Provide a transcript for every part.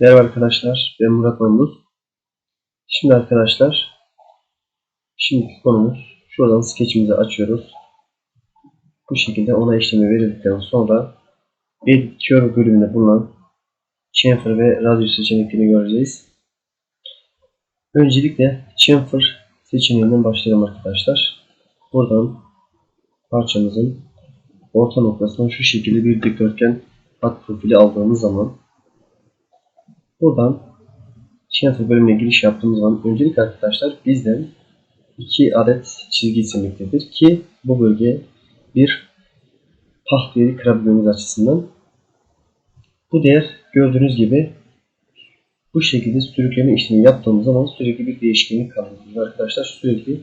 Merhaba arkadaşlar, ben Murat Mahmut. Şimdi arkadaşlar, şimdiki konumuz, şuradan sketchimizi açıyoruz. Bu şekilde ona işlemi verildikten sonra Edit Curve bölümünde bulunan chamfer ve radyo seçeneklerini göreceğiz. Öncelikle chamfer seçeneğinden başlayalım arkadaşlar. Buradan parçamızın orta noktasından şu şekilde bir dikdörtgen hat profili aldığımız zaman buradan chamfer bölümüne giriş yaptığımız zaman öncelikle arkadaşlar bizden iki adet çizgi istemektedir ki bu bölge bir pah değeri kırabilmemiz açısından bu değer gördüğünüz gibi bu şekilde sürükleme işlemi yaptığımız zaman sürekli bir değişkenlik kalmaktadır. Arkadaşlar sürekli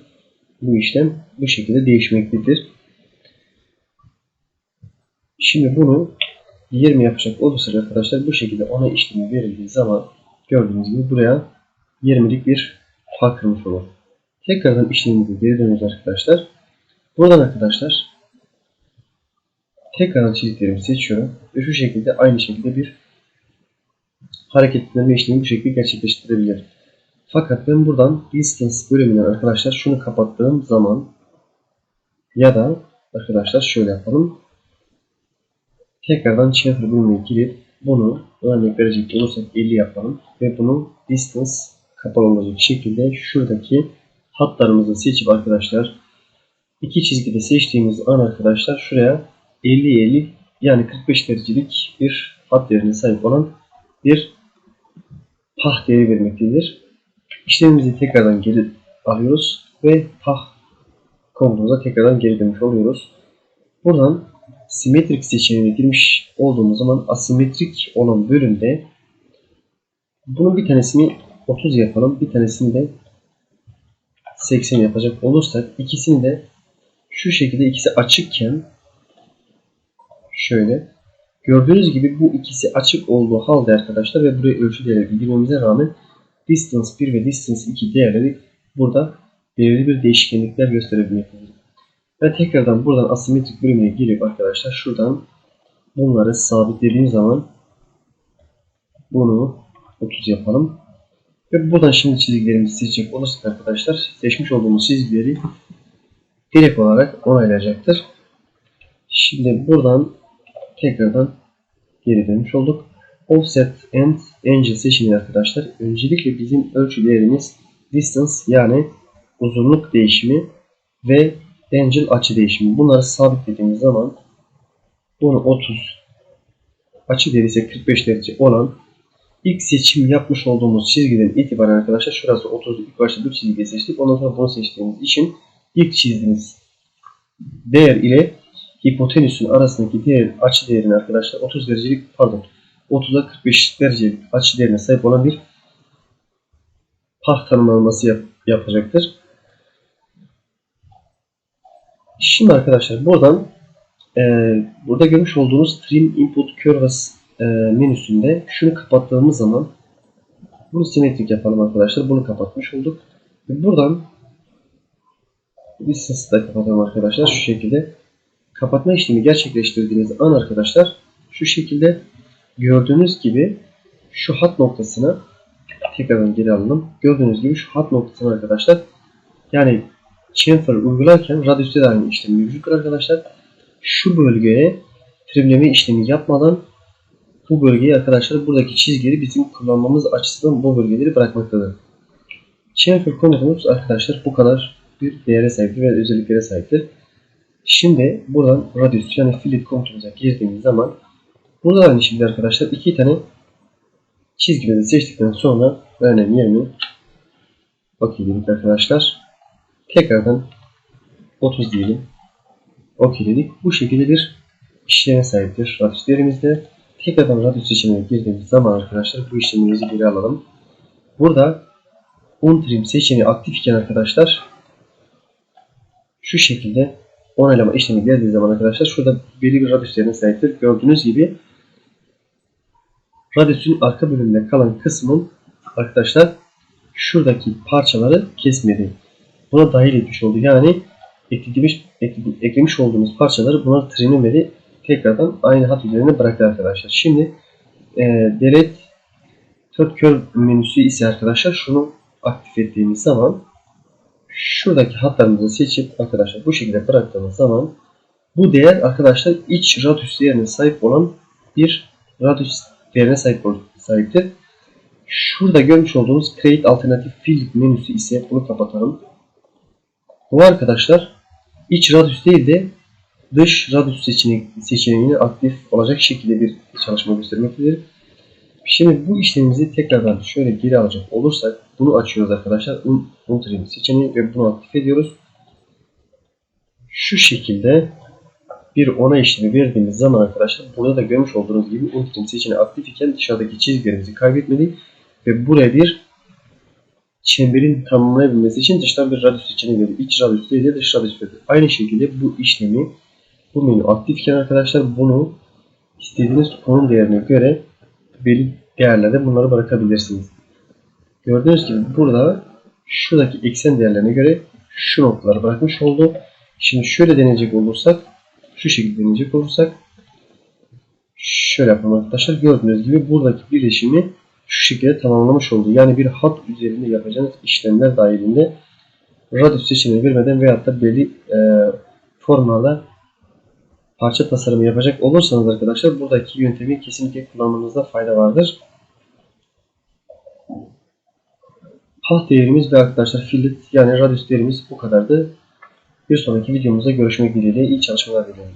bu işlem bu şekilde değişmektedir. Şimdi bunu 20 yapacak olursa arkadaşlar bu şekilde ona işlemi verildiği zaman gördüğünüz gibi buraya 20'lik bir pah kırmış olur. Tekrardan işlemimize geri dönüyoruz arkadaşlar. Buradan arkadaşlar tekrardan çiziklerimi seçiyorum ve şu şekilde aynı şekilde bir hareketlenme işlemi bu şekilde gerçekleştirebilirim. Fakat ben buradan distance bölümünden arkadaşlar şunu kapattığım zaman ya da arkadaşlar şöyle yapalım. Tekrardan chamfer bölümüne girip bunu örnek verecek olursak 50 yapalım ve bunu distance kapalı olacak şekilde şuradaki hatlarımızı seçip arkadaşlar iki çizgide seçtiğimiz an arkadaşlar şuraya 50-50 yani 45 derecelik bir hat değerine sahip olan bir pah değeri vermektedir. İşlemimizi tekrardan geri alıyoruz ve pah komutumuza tekrardan geri dönmüş oluyoruz. Buradan simetrik seçeneğine girmiş olduğumuz zaman asimetrik olan bölümde bunun bir tanesini 30 yapalım. Bir tanesini de 80 yapacak olursak ikisini de şu şekilde ikisi açıkken şöyle gördüğünüz gibi bu ikisi açık olduğu halde arkadaşlar ve buraya ölçü değerleri bildirmemize rağmen distance 1 ve distance 2 değerleri burada belirli bir değişkenlikler gösterebilmektedir. Ve tekrardan buradan asimetrik bölümüne girip arkadaşlar şuradan bunları sabitlediğim zaman bunu 30 yapalım. Ve buradan şimdi çizgilerimizi seçecek olursak arkadaşlar seçmiş olduğumuz çizgileri direkt olarak onaylayacaktır. Şimdi buradan tekrardan geri dönmüş olduk. Offset and Angle seçeneği arkadaşlar. Öncelikle bizim ölçü değerimiz distance yani uzunluk değişimi ve Angle açı değişimi. Bunları sabitlediğimiz zaman bunu 30 açı değeri ise 45 derece olan ilk seçim yapmış olduğumuz çizgiden itibaren arkadaşlar şurası 30 ilk başta bu çizgiyi seçtik. Ondan sonra bunu seçtiğimiz için ilk çizdiğimiz değer ile hipotenüsün arasındaki değer açı değerini arkadaşlar 30 derecelik pardon 30'a 45 derecelik açı değerine sahip olan bir pah tanımlanması yap, yapacaktır. Şimdi arkadaşlar buradan e, burada görmüş olduğunuz Trim Input Curves e, menüsünde şunu kapattığımız zaman bunu simetrik yapalım arkadaşlar. Bunu kapatmış olduk. Buradan distance'ı da kapatalım arkadaşlar. Şu şekilde kapatma işlemi gerçekleştirdiğiniz an arkadaşlar şu şekilde gördüğünüz gibi şu hat noktasına tekrardan geri alalım. Gördüğünüz gibi şu hat noktasına arkadaşlar yani chamfer uygularken radyüste de aynı işlem mevcuttur arkadaşlar. Şu bölgeye trimleme işlemi yapmadan bu bölgeyi arkadaşlar buradaki çizgileri bizim kullanmamız açısından bu bölgeleri bırakmaktadır. Chamfer komutumuz arkadaşlar bu kadar bir değere sahiptir ve özelliklere sahiptir. Şimdi buradan radius yani fillet komutumuza girdiğimiz zaman burada aynı şekilde arkadaşlar iki tane çizgileri seçtikten sonra örneğin 20 OK dedik arkadaşlar. Tekrardan 30 diyelim. OK dedik. Bu şekilde bir işleme sahiptir radius değerimizde. Tekrardan radius seçeneğine girdiğimiz zaman arkadaşlar bu işlemimizi geri alalım. Burada untrim seçeneği aktif iken arkadaşlar şu şekilde onaylama işlemi geldiği zaman arkadaşlar şurada belli bir radius değerine sahiptir. Gördüğünüz gibi radiusun arka bölümünde kalan kısmın arkadaşlar şuradaki parçaları kesmedi. Buna dahil etmiş oldu. Yani eklemiş, eklemiş olduğumuz parçaları bunlar trimlemedi. Tekrardan aynı hat üzerine bıraktı arkadaşlar. Şimdi e, delete Third curve menüsü ise arkadaşlar şunu aktif ettiğimiz zaman şuradaki hatlarımızı seçip arkadaşlar bu şekilde bıraktığımız zaman bu değer arkadaşlar iç radius değerine sahip olan bir radius değerine sahip sahiptir. Şurada görmüş olduğunuz Create Alternative Field menüsü ise bunu kapatalım. Bu arkadaşlar iç radius değil de dış radius seçeneği, seçeneğini aktif olacak şekilde bir çalışma göstermektedir. Şimdi bu işlemimizi tekrardan şöyle geri alacak olursak bunu açıyoruz arkadaşlar. Un- Unutrim seçeneği ve bunu aktif ediyoruz. Şu şekilde bir ona işlemi verdiğimiz zaman arkadaşlar burada da görmüş olduğunuz gibi Unutrim seçeneği aktif iken dışarıdaki çizgilerimizi kaybetmedi ve buraya bir çemberin tanımlayabilmesi için dıştan bir radyus seçeneği veriyor. İç radyus değil de dış radyus veriyor. Aynı şekilde bu işlemi bu menü aktifken arkadaşlar bunu istediğiniz konum değerine göre belli değerlerde bunları bırakabilirsiniz. Gördüğünüz gibi burada şuradaki eksen değerlerine göre şu noktaları bırakmış oldu. Şimdi şöyle deneyecek olursak şu şekilde deneyecek olursak şöyle yapalım arkadaşlar. Gördüğünüz gibi buradaki birleşimi şu şekilde tamamlamış oldu. Yani bir hat üzerinde yapacağınız işlemler dahilinde radyus seçeneği vermeden veyahut da belli e, formlarda parça tasarımı yapacak olursanız arkadaşlar buradaki yöntemi kesinlikle kullanmanızda fayda vardır. Path değerimiz ve arkadaşlar fillet yani radius değerimiz bu kadardı. Bir sonraki videomuzda görüşmek dileğiyle iyi çalışmalar dilerim.